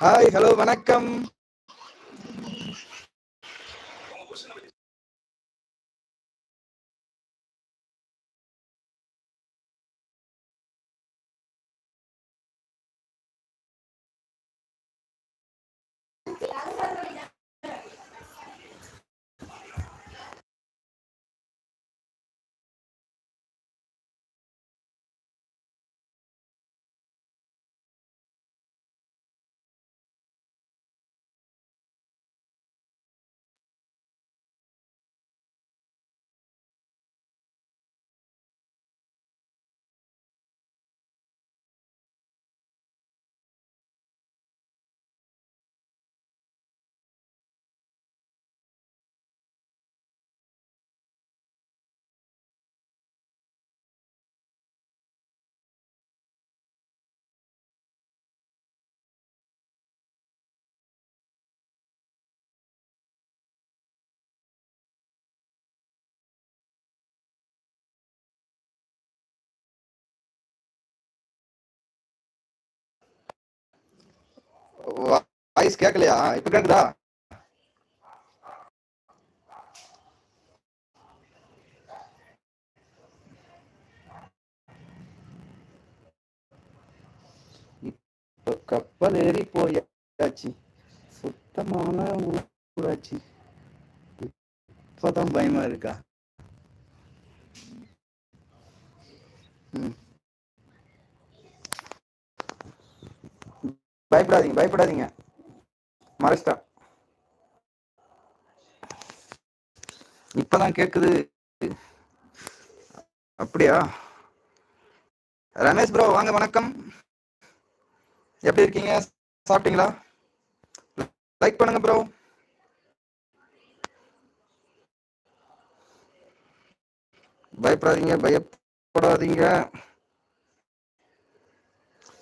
Hi hello வணக்கம். Voice கேட்கலையா இப்ப கேக்குதா? இப்ப கப்பல் ஏறி போயாச்சு. சுத்தமான ஊராச்சு இப்பதான் பயமா இருக்கா? ம். பயப்படாதீங்க பயப்படாதீங்க. மறைச்சிட்டா. இப்பதான் கேக்குது. அப்படியா? ரமேஷ் ப்ரோ வாங்க வணக்கம். எப்படி இருக்கீங்க? சாப்பிட்டீங்களா? லைக் பண்ணுங்க ப்ரோ பயப்படாதீங்க பயப்படாதீங்க.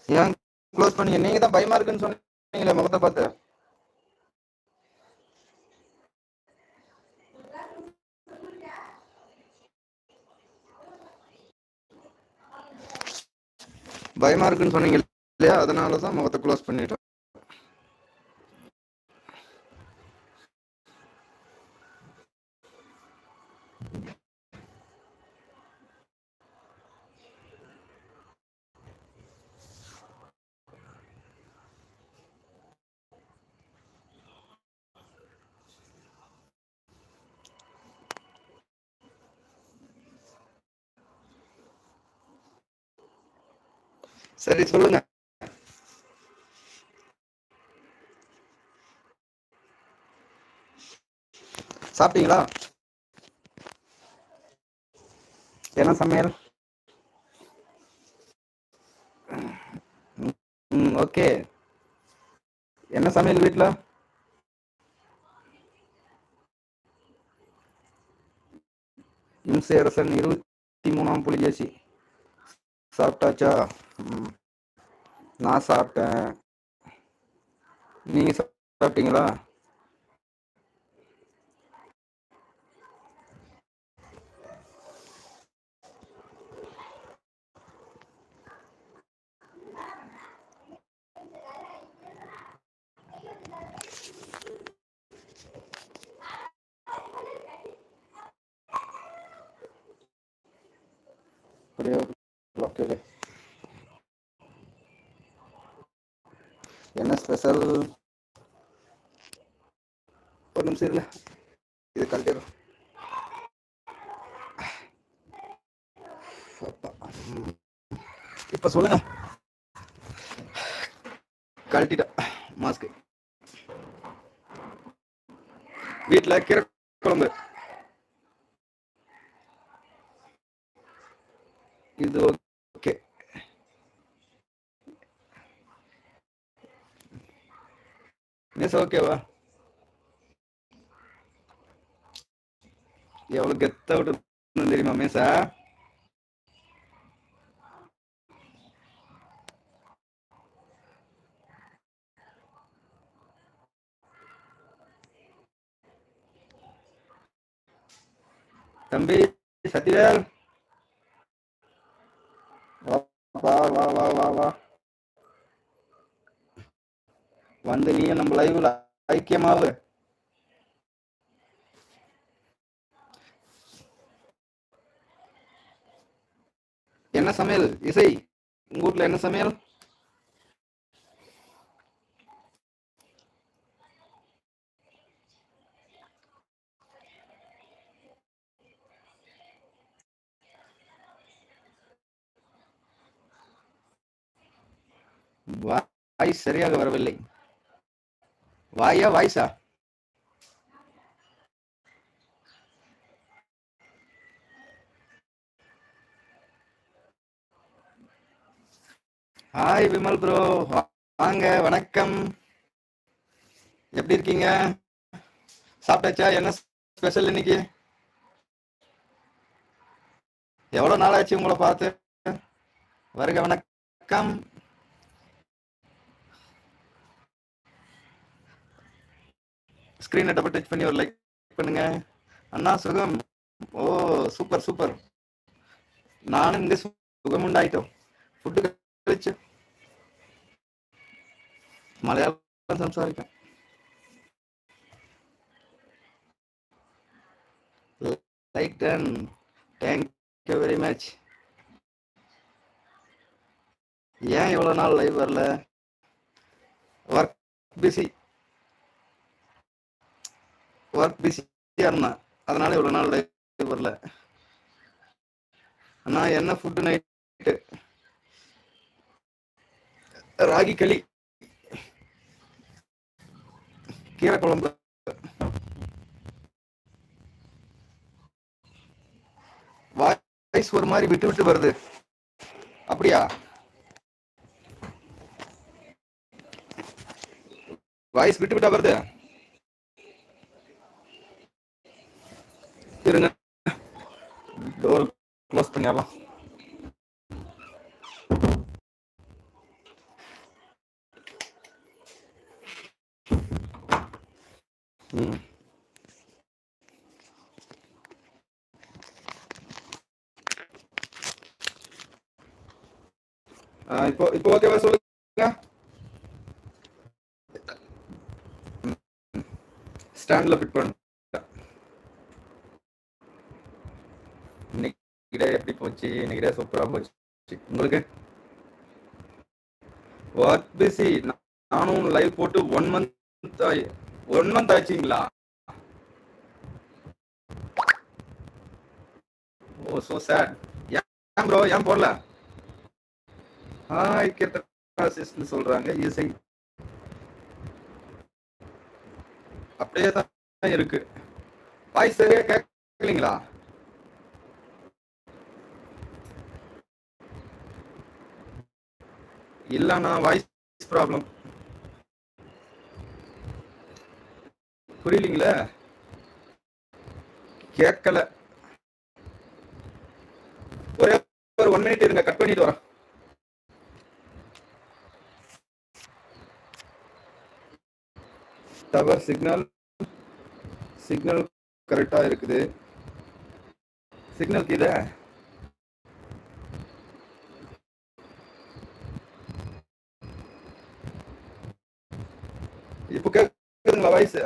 ஏன் க்ளோஸ் பண்ணீங்க. நீங்க தான் பயமா இருக்குன்னு சொன்னீங்களே முகத்தை பார்த்து. பயமா இருக்குன்னு சொன்னீங்க இல்லையா? அதனால தான் முகத்தை க்ளோஸ் பண்ணிட்டோம். சரி சொல்லுங்க. சாப்பிட்டீங்களா? என்ன சமையல்? ம் ஓகே. என்ன சமையல் வீட்ல? இம்சை அரசன் இருபத்தி மூணாம் புலிகேசி. சாப்பிட்டாச்சா? நான் சாப்பிட்டேன். நீங்கள் சாப்பிட்டீங்களா அப்படியே ஓகே என்ன ஸ்பெஷல் ஒரு நிமிஷம் இல்லை இது கழட்டிடும் இப்ப சொல்லுங்க கழட்டிட்டேன் மாஸ்க் வீட்டுல கீரை குழம்பு இது ஓகே மிஸ் ஓகேவா எவ்வளவு கெத்த விட்டு தெரியுமா மேசா? தம்பி சத்யவேல்? வா வா வா வா வா வா வந்து நீயும் நம்ம லைவ்ல ஐக்கியமாவு என்ன சமையல்? இசை. உங்க வீட்ல என்ன சமையல்? வாய் சரியாக வரவில்லை. வாயா வாய்ஸா ஹாய் விமல் ப்ரோ வாங்க வணக்கம். எப்படி இருக்கீங்க? சாப்பிட்டாச்சா? என்ன ஸ்பெஷல் இன்னைக்கு? எவ்வளவு நாள் ஆச்சு உங்களை பார்த்து? வருக வணக்கம். ஸ்கிரீனை டபுள் டச் பண்ணி ஒரு லைக் பண்ணுங்க அண்ணா சுகம் ஓ சூப்பர் சூப்பர் நானும் இந்த സുഖം ഉണ്ടായിട്ടോ ഫുഡ് കഴിച്ച് മലയാളം സംസാരിക്കാം like done thank you very much ஏன் இவ்வளோ நாள் லைவ் வரல ஒர்க் பிஸி ஒர்க் பிஸியாக இருந்தேன் அதனால இவ்வளோ நாள் லைவ் வரல. அண்ணா என்ன ஃபுட்டு நைட்டு ராகி களி. கீரை குழம்பு. வாய்ஸ் ஒரு மாதிரி விட்டு விட்டு வருது. அப்படியா? வாய்ஸ் விட்டு விட்டா வருது இருங்க டோர் க்ளோஸ் பண்ணிடலாம் ம் ஆ, இப்போ இப்போ ஓகேவா சொல்லுங்க ஸ்டாண்ட்ல ஃபிட் பண்ண இன்னைக்கு டே எப்படி போச்சு? இன்னைக்கு டே சூப்பரா போச்சு. உங்களுக்கு? ஒர்க் பிஸி நானும் லைவ் போட்டு ஒன் மந்த் ஆயி ஒன் மந்த் ஆச்சுங்களா ஓ சோ சேட் ஏன் ப்ரோ ஏன் போடல? ஹாய் கீர்த்தனா சொல்றாங்க இசை. அப்படியே தான் இருக்கு. வாய்ஸ் சரியா கேட்கலீங்களா இல்லைண்ணா வாய்ஸ் ப்ராப்ளம் புரியலீங்களா? கேட்கல. ஒரே ஒரு ஒன் மினிட் இருங்க கட் பண்ணிட்டு வரேன். டவர் சிக்னல் சிக்னல் கரெக்டா இருக்குது. சிக்னல் கீழே. இப்போ கேட்குதுங்களா வயசு